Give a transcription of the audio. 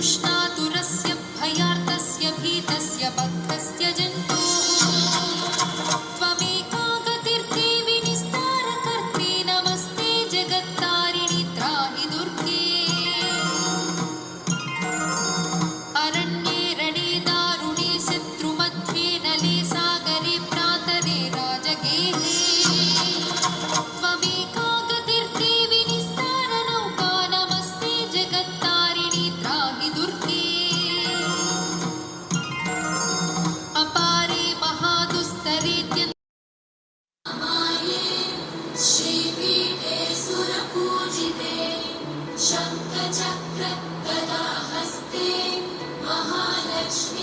Krishna. हस्ते महालक्ष्मी।